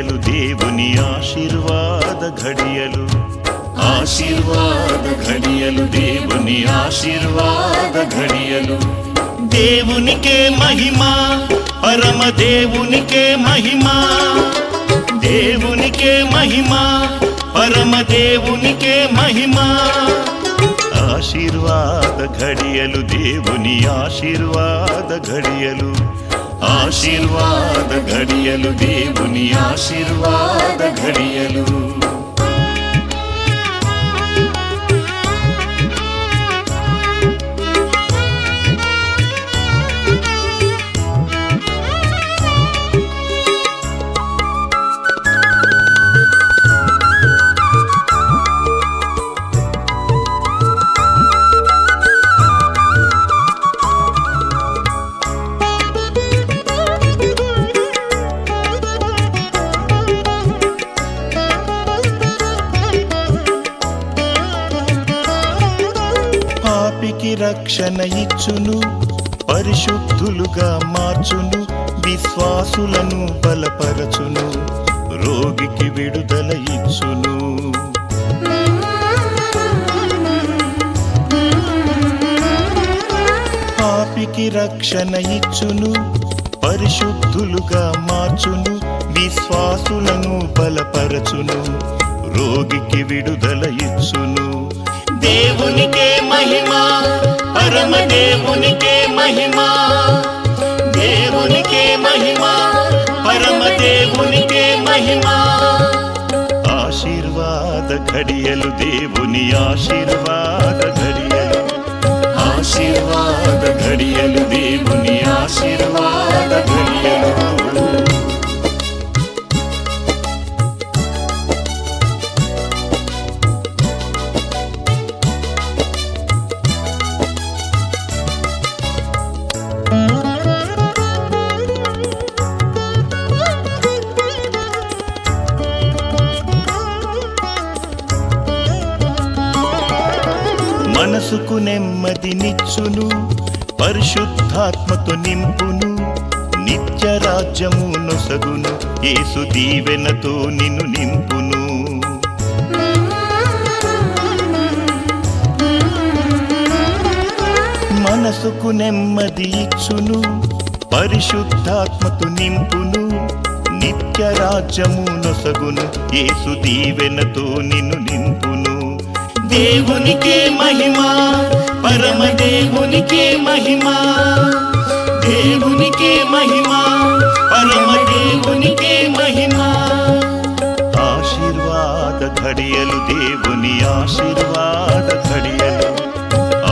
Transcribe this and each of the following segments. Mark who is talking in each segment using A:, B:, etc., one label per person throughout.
A: ఘడియలు దేవుని ఆశీర్వాద ఘడియలు ఆశీర్వాద ఘడియలు దేవుని ఆశీర్వాద ఘడియలు దేవునికే మహిమా పరమ దేవునికే మహిమా. దేవునికే మహిమా పరమ దేవునికే మహిమా. ఆశీర్వాద ఘడియలు దేవుని ఆశీర్వాద ఘడియలు ఆశీర్వాద ఘడియలు దేవుని ఆశీర్వాద ఘడియలు మార్చును పరిశుద్ధులుగా మార్చును విశ్వాసులను బలపరచును రోగికి విడుదల ఇచ్చును. పాపికి రక్షణ ఇచ్చును పరిశుద్ధులుగా మార్చును విశ్వాసులను బలపరచును రోగికి విడుదల ఇచ్చును. దేవునికే మహిమ పరమ దేవునికే మహిమ. దేవునికే మహిమ పరమ దేవునికే మహిమ. ఆశీర్వాద ఘడియలు దేవుని ఆశీర్వాద ఘడియలు. ఆశీర్వాద ఘడియలు దేవుని ఆశీర్వాద ఘడియలు. మనసుకు నెమ్మదినిచ్చును పరిశుద్ధాత్మతో నింపును నిత్య రాజ్యము నొసగును ఏసు దీవెనతో నిన్ను నింపును. మనసుకు నెమ్మది ఇచ్చును పరిశుద్ధాత్మతో నింపును నిత్య రాజ్యము నొసగును ఏసు దీవెనతో నిన్ను నింపును. దేవునికే మహిమ పరమ దేవునికే మహిమ. దేవునికే మహిమ పరమ దేవునికే మహిమ. ఆశీర్వాద ఘడియలు దేవుని ఆశీర్వాద ఘడియలు.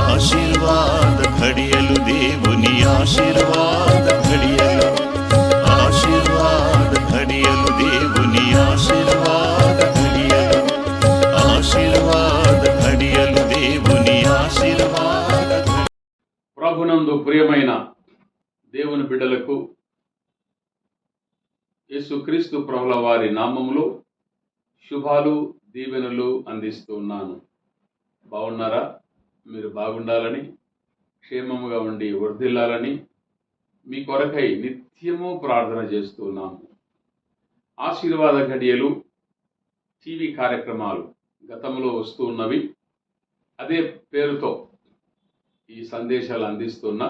A: ఆశీర్వాద ఘడియలు దేవుని ఆశీర్వాద
B: నందు ప్రియమైన దేవుని బిడ్డలకు యేసుక్రీస్తు ప్రభుల వారి నామములో శుభాలు దీవెనలు అందిస్తూ ఉన్నాను. బాగున్నారా? మీరు బాగుండాలని క్షేమముగా ఉండి వర్ధిల్లాలని మీ కొరకై నిత్యము ప్రార్థన చేస్తూ ఉన్నాము. ఆశీర్వాద ఘడియలు టీవీ కార్యక్రమాలు గతంలో వస్తూ ఉన్నవి. అదే పేరుతో ఈ సందేశాలు అందిస్తున్నా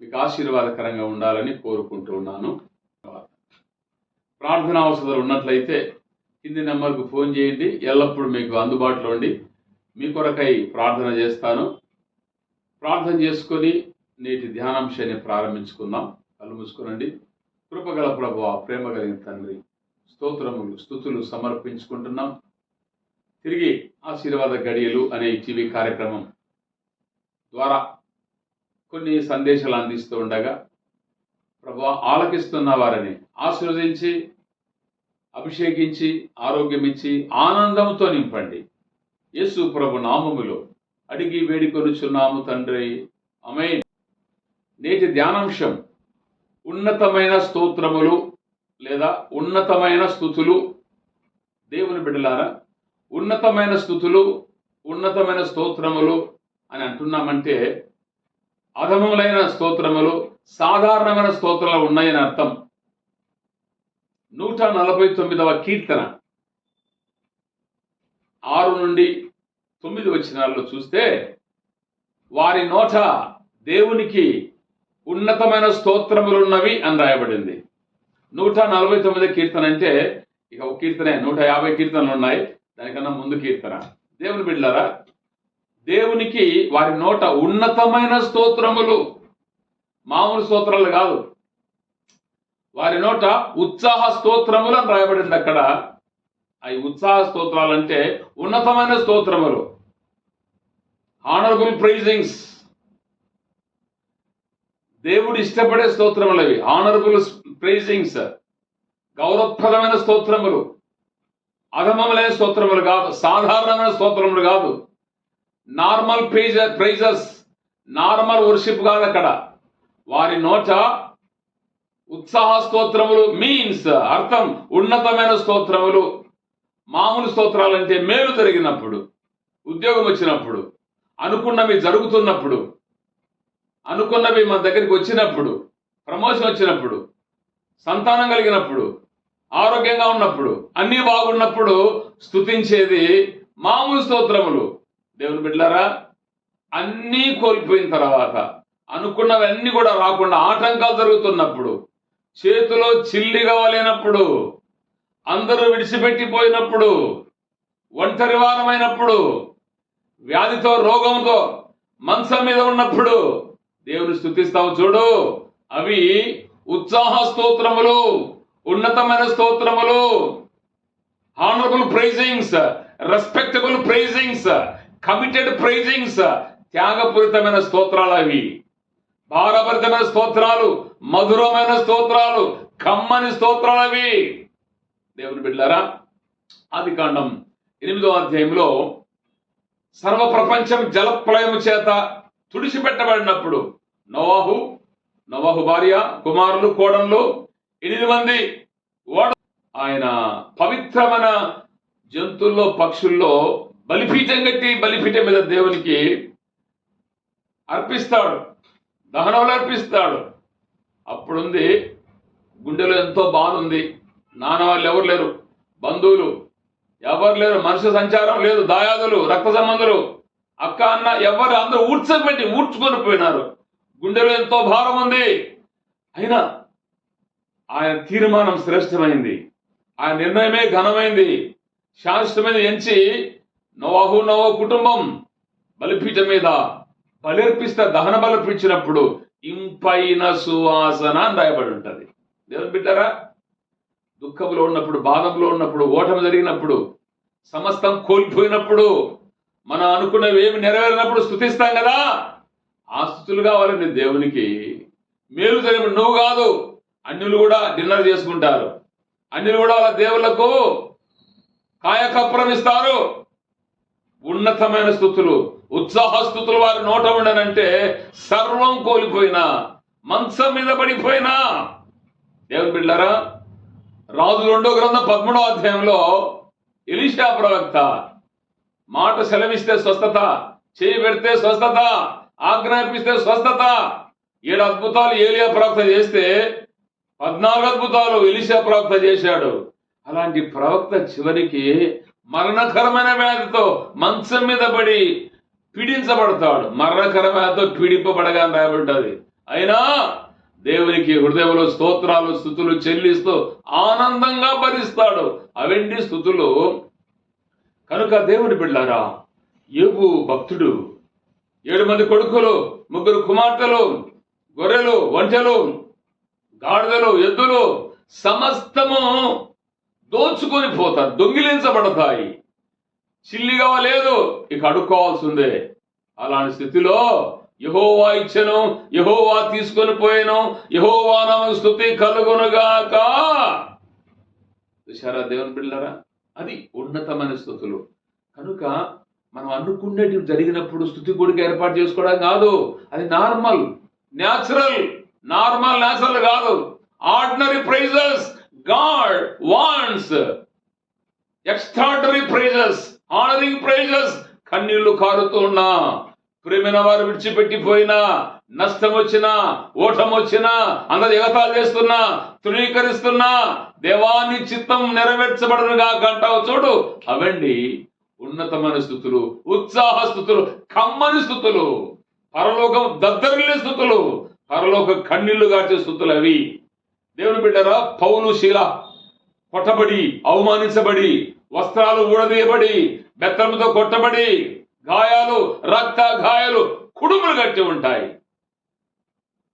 B: మీకు ఆశీర్వాదకరంగా ఉండాలని కోరుకుంటున్నాను ప్రార్థన అవసరాలు ఉన్నట్లయితే కింది నెంబర్కు ఫోన్ చేయండి. ఎల్లప్పుడూ మీకు అందుబాటులో ఉండి మీ కొరకై ప్రార్థన చేస్తాను. ప్రార్థన చేసుకొని నేటి ధ్యానాంశాన్ని ప్రారంభించుకుందాం. కళ్ళు మూసుకునండి కృపగల ప్రభు ప్రేమ కలిగిన తండ్రి స్తోత్రములు స్థుతులు సమర్పించుకుంటున్నాం. తిరిగి ఆశీర్వాద గడియలు అనే టీవీ కార్యక్రమం ద్వారా కొన్ని సందేశాలు అందిస్తూ ఉండగా ప్రభు ఆలకిస్తున్న వారిని ఆశీర్వదించి అభిషేకించి ఆరోగ్యం ఇచ్చి ఆనందంతో నింపండి. యేసు ప్రభు నామములో అడిగి వేడుకొనుచున్నాము తండ్రి. అమే నేటి ధ్యానాంశం ఉన్నతమైన స్తోత్రములు లేదా ఉన్నతమైన స్థుతులు. దేవుని బిడ్డలారా ఉన్నతమైన స్థుతులు ఉన్నతమైన స్తోత్రములు అని అంటున్నామంటే అధములైన స్తోత్రములు సాధారణమైన స్తోత్రాలు ఉన్నాయని అర్థం. నూట నలభై తొమ్మిదవ కీర్తన. ఆరు నుండి తొమ్మిది వచనాల్లో చూస్తే వారి నోట దేవునికి ఉన్నతమైన స్తోత్రములున్నవి అని రాయబడింది. నూట నలభై తొమ్మిది కీర్తన అంటే ఇక ఒక కీర్తనే నూట యాభై కీర్తనలు ఉన్నాయి దానికన్నా ముందు కీర్తన. దేవుని బిడ్డారా దేవునికి వారి నోట ఉన్నతమైన స్తోత్రములు. మామూలు స్తోత్రాలు కాదు. వారి నోట ఉత్సాహ స్తోత్రములు అని రాయబడింది అక్కడ. అవి ఉత్సాహ స్తోత్రాలు అంటే ఉన్నతమైన స్తోత్రములు. ఆనరబుల్ ప్రైజింగ్స్ దేవుడు ఇష్టపడే స్తోత్రములు అవి. ఆనరబుల్ ప్రైజింగ్స్ గౌరవప్రదమైన స్తోత్రములు. అధమములైన స్తోత్రములు కాదు. సాధారణమైన స్తోత్రములు కాదు. Normal praise praises normal worship కాదు అక్కడ. వారి నోట ఉత్సాహ స్తోత్రములు మీన్స్ అర్థం ఉన్నతమైన స్తోత్రములు మామూలు స్తోత్రాలు అంటే మేలు జరిగినప్పుడు ఉద్యోగం వచ్చినప్పుడు అనుకున్నవి జరుగుతున్నప్పుడు అనుకున్నవి మన దగ్గరికి వచ్చినప్పుడు ప్రమోషన్ వచ్చినప్పుడు సంతానం కలిగినప్పుడు ఆరోగ్యంగా ఉన్నప్పుడు అన్నీ బాగున్నప్పుడు స్తుతించేది మామూలు స్తోత్రములు. దేవుని బిడ్డారా అన్నీ కోల్పోయిన తర్వాత అనుకున్నవన్నీ కూడా రాకుండా ఆటంకాలు జరుగుతున్నప్పుడు చేతిలో చిల్లిగా లేనప్పుడు అందరూ విడిచిపెట్టిపోయినప్పుడు ఒంటరి వారమైనప్పుడు వ్యాధితో రోగంతో మంచం మీద ఉన్నప్పుడు దేవుని స్థుతిస్తావు చూడు. అవి ఉత్సాహ స్తోత్రములు ఉన్నతమైన స్తోత్రములు. Honourable praisings respectable praisings committed praisings త్యాగపూరితమైన స్తోత్రాలు అవి. భారభరితమైన స్తోత్రాలు మధురమైన స్తోత్రాలు కమ్మని స్తోత్రాలు అవి. దేవుని బిడ్డారా ఆది కాండం ఎనిమిదో అధ్యాయంలో సర్వ ప్రపంచం జలప్రలయము చేత తుడిచిపెట్టబడినప్పుడు నవాహు నవాహు భార్య కుమారులు కోడన్లు ఎనిమిది మంది ఓడ ఆయన పవిత్రమైన జంతువుల్లో పక్షుల్లో బలిపీఠం కట్టి బలిపీఠం మీద దేవునికి అర్పిస్తాడు. దహనంలో అర్పిస్తాడు. అప్పుడుంది గుండెలో ఎంతో బాగుంది నాన్న వాళ్ళు ఎవరు లేరు. బంధువులు ఎవరు లేరు. మనుషు సంచారం లేదు. దాయాదులు రక్త సంబంధులు అక్క అన్న ఎవరు అందరూ ఊడ్చబెట్టి ఊడ్చుకొని పోయినారు. గుండెలో ఎంతో భారం ఉంది. అయినా ఆయన తీర్మానం శ్రేష్టమైంది. ఆయన నిర్ణయమే ఘనమైంది. శాశ్వతమైన ఎంచి నవాహు నవో కుటుంబం బలిపీఠ మీద బలిర్పిస్తే దహన బలిపించినప్పుడు ఇంపైన సువాసన అని రాయబడి ఉంటుంది. దేవుని బిడ్డారా దుఃఖంలో ఉన్నప్పుడు బాధంలో ఉన్నప్పుడు ఓటమి జరిగినప్పుడు సమస్తం కోల్పోయినప్పుడు మనం అనుకున్నవి ఏమి నెరవేరినప్పుడు స్థుతిస్తాం కదా. ఆ స్థుతులు కావాలండి దేవునికి. మేలు జరిగినప్పుడు నువ్వు కాదు అన్యులు కూడా డిన్నర్ చేసుకుంటారు. అన్యులు కూడా వాళ్ళ దేవుళ్ళకు కాయకప్రం ఇస్తారు. ఉన్నతమైన స్థుతులు ఉత్సాహ స్థుతులు వారి నోట ఉండనంటే సర్వం కోల్పోయినా మంచం మీద పడిపోయినా. దేవుని బిడ్డారా రాజు రెండో గ్రంథం పదమూడో అధ్యాయంలో ఎలిషా ప్రవక్త మాట సెలవిస్తే స్వస్థత చేయి పెడితే స్వస్థత ఆజ్ఞాపిస్తే స్వస్థత. ఏడు అద్భుతాలు ఏలియా ప్రవక్త చేస్తే పద్నాలుగు అద్భుతాలు ఎలిషా ప్రవక్త చేశాడు. అలాంటి ప్రవక్త చివరికి మరణకరమైన వ్యాధితో మంచం మీద పడి పీడించబడతాడు. మరణకర వ్యాధితో పీడింపబడగా రాయబడ్డది అయినా దేవునికి హృదయంలో స్తోత్రాలు స్థుతులు చెల్లిస్తూ ఆనందంగా భరిస్తాడు. అవెండి స్థుతులు కనుక దేవుని బిడ్డారా ఏబు భక్తుడు ఏడు మంది కొడుకులు ముగ్గురు కుమార్తెలు గొర్రెలు ఒంటెలు గాడిదలు ఎద్దులు సమస్తము దోచుకొని పోతారు దొంగిలించబడతాయి. చిల్లిగా లేదు ఇక అడుక్కోవాల్సిందే. అలాంటి స్థితిలో యహోవా ఇచ్చను యహోవా తీసుకొని పోయాను యహోవా నామ స్థుతి కలుగునుగాక. చూసారా దేవుని బిళ్ళారా? అది ఉన్నతమైన స్థుతులు. కనుక మనం అనుకునేటి జరిగినప్పుడు స్థుతి గుడికి ఏర్పాటు చేసుకోవడం కాదు. అది నార్మల్ న్యాచురల్ నార్మల్ న్యాచురల్ కాదు. Ordinary praises God wants extraordinary praises honouring praises కన్నీళ్ళు కారుతున్నా ప్రేమిన వారు విడిచిపెట్టిపోయినా నష్టం వచ్చినా ఓటం వచ్చినా అందరు ఎగతాలు చేస్తున్నా తృణీకరిస్తున్నా దేవాన్ని చిత్తం నెరవేర్చబడనుగా అంటావు చూడు. అవండి ఉన్నతమైన స్థుతులు ఉత్సాహ స్థుతులు కమ్మని స్థుతులు పరలోకం దద్దరిల్లే స్థుతులు పరలోక కన్నీళ్ళు గార్చే స్థుతులు అవి. దేవుని బిడ్డరా పౌలు శీల కొట్టబడి అవమానించబడి వస్త్రాలు ఊడదీయబడి బెత్తంతో కొట్టబడి గాయాలు రక్త గాయాలు కుడుములు కట్టి ఉంటాయి.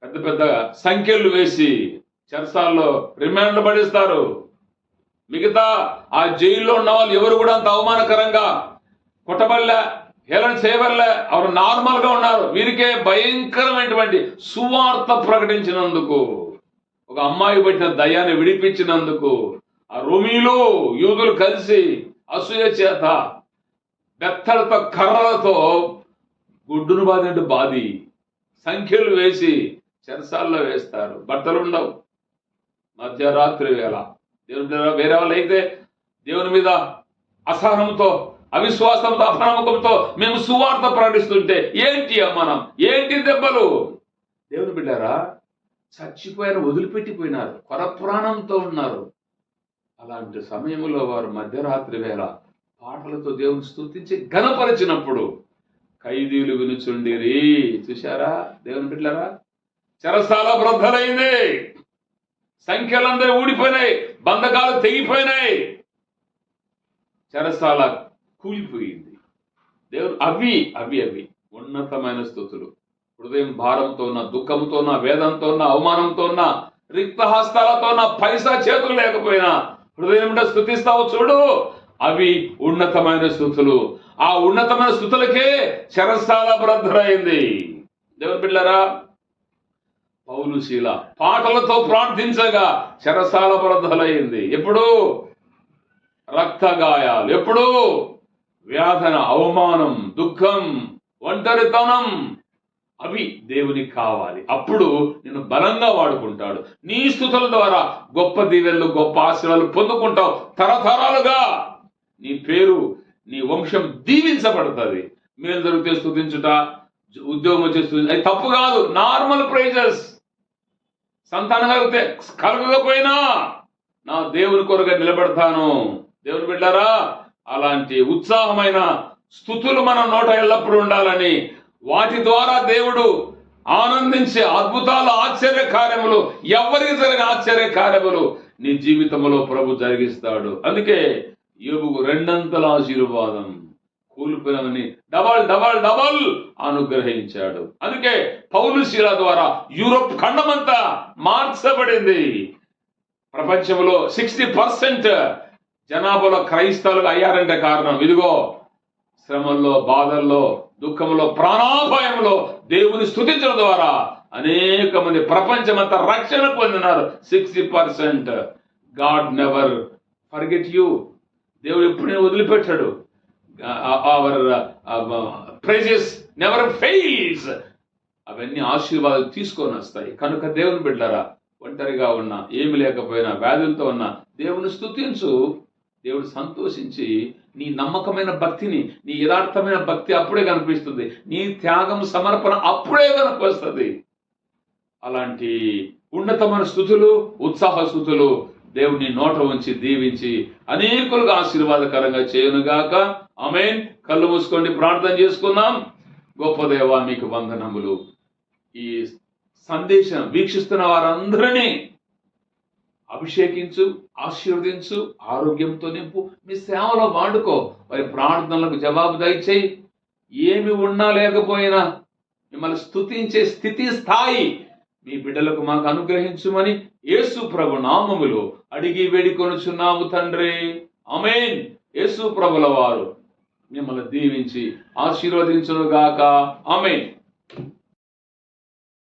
B: పెద్ద పెద్ద సంఖ్యలు వేసి చర్చాల్లో రిమాండ్లు పడిస్తారు. మిగతా ఆ జైల్లో ఉన్న వాళ్ళు ఎవరు కూడా అంత అవమానకరంగా కొట్టబడలే హేళన చేయబడలే అవరు నార్మల్గా ఉన్నారు. వీరికే భయంకరమైనటువంటి సువార్త ప్రకటించినందుకు ఒక అమ్మాయి పట్టిన దయాన్ని విడిపించినందుకు ఆ రోమీలు యూదులు కలిసి అసూయ చేత బెత్తలతో కర్రలతో గుడ్డును బాధినట్టు బాది సంఖ్యలు వేసి చెరసాల్లో వేస్తారు. బట్టలు ఉండవు. మధ్యరాత్రి వేళ దేవుని వేరే వాళ్ళు అయితే దేవుని మీద అసహనంతో అవిశ్వాసంతో అపనమ్మకంతో మేము సువార్త ప్రకటిస్తుంటే ఏంటి అమ్మనం ఏంటి దెబ్బలు? దేవుని బిడ్డారా చచ్చిపోయారు వదిలిపెట్టిపోయినారు కొర ప్రాణంతో ఉన్నారు. అలాంటి సమయంలో వారు మధ్యరాత్రి వేళ పాటలతో దేవుని స్థుతించి ఘనపరిచినప్పుడు ఖైదీలు వినుచుండిరి. చూశారా? దేవుని బిడ్డలారా? చెరసాల బ్రద్దలైంది సంఖ్యలందరూ ఊడిపోయినాయి బంధకాలు తెగిపోయినాయి. చెరసాల కూలిపోయింది. దేవుడు అవి అవి అవి ఉన్నతమైన స్థుతులు. హృదయం భారంతో ఉన్న దుఃఖంతో ఉన్న వేదంతో ఉన్న అవమానంతో ఉన్న రిక్త హస్తాలతో ఉన్న పైసా చేతులు లేకపోయినా హృదయం ఉంటే స్థుతిస్తావు చూడు. అవి ఉన్నతమైన స్థుతులు. ఆ ఉన్నతమైన స్థుతులకే శరస్థాల బ్రద్దరైంది దేవుని బిడ్డలారా పౌలుశీల పాటలతో ప్రార్థించగా శరసాల బ్రద్దలైంది ఎప్పుడు? రక్తగాయాలు. ఎప్పుడు? వ్యాధన అవమానం దుఃఖం ఒంటరితనం అవి దేవునికి కావాలి. అప్పుడు నేను బలంగా వాడుకుంటాడు. నీ స్థుతుల ద్వారా గొప్ప దీవెళ్ళు గొప్ప ఆశీర్వాదాలు పొందుకుంటావు. తరతరాలుగా నీ పేరు నీ వంశం దీవించబడుతుంది. మేలు దొరికితే స్థుతించుట ఉద్యోగం వచ్చే స్థుతి అది తప్పు కాదు. నార్మల్ ప్రైజెస్ సంతానం కలిగితే కలగకపోయినా నా దేవుని కొరగా నిలబడతాను. దేవుని బిడ్డారా అలాంటి ఉత్సాహమైన స్థుతులు మన నోట ఎల్లప్పుడూ ఉండాలని వాటి ద్వారా దేవుడు ఆనందించే అద్భుతాలు ఆశ్చర్య కార్యములు ఎవరికి జరిగిన ఆశ్చర్య కార్యములు నీ జీవితంలో ప్రభు జరిగిస్తాడు. అందుకే యోగుకు రెండంతల ఆశీర్వాదం కూలిపోయినవని డబల్ డబల్ డబల్ అనుగ్రహించాడు. అందుకే పౌలు శీల ద్వారా యూరోప్ ఖండమంతా మార్చబడింది. ప్రపంచంలో సిక్స్టీ పర్సెంట్ జనాభాలో క్రైస్తవులుగా అయ్యారంటే కారణం. ఇదిగో శ్రమల్లో బాధల్లో దుఃఖంలో ప్రాణాపాయంలో దేవుని స్థుతించడం ద్వారా అనేక మంది ప్రపంచమంతా రక్షణ పొందినారు. Sixty percent. God never forget you. దేవుడు ఎప్పుడైనా వదిలిపెట్టాడు. Our praises never fails. అవన్నీ ఆశీర్వాదాలు తీసుకొని వస్తాయి. కనుక దేవుని బిడ్డరా ఒంటరిగా ఉన్నా ఏమి లేకపోయినా వ్యాధులతో ఉన్నా దేవుని స్తుతించు. దేవుడు సంతోషించి నీ నమ్మకమైన భక్తిని నీ యథార్థమైన భక్తి అప్పుడే కనిపిస్తుంది. నీ త్యాగం సమర్పణ అప్పుడే కనిపిస్తుంది. అలాంటి ఉన్నతమైన స్థుతులు ఉత్సాహ స్థుతులు దేవుని నోట ఉంచి దీవించి అనేకులుగా ఆశీర్వాదకరంగా చేయనుగాక. ఆమెన్. కళ్ళు మూసుకోండి ప్రార్థన చేసుకుందాం. గొప్ప దేవ మీకు వందనములు. ఈ సందేశం వీక్షిస్తున్న వారందరినీ అభిషేకించు ఆశీర్వదించు ఆరోగ్యంతో నింపు మీ సేవలో వాడుకో. వారి ప్రార్థనలకు జవాబు దయచేయి. ఏమి ఉన్నా లేకపోయినా మిమ్మల్ని స్థుతించే స్థితి స్థాయి మీ బిడ్డలకు మాకు అనుగ్రహించుమని యేసు ప్రభు నామములో అడిగి వేడుకొనుచున్నాము తండ్రి. అమేన్ యేసు ప్రభుల వారు మిమ్మల్ని దీవించి ఆశీర్వదించునుగాక. అమేన్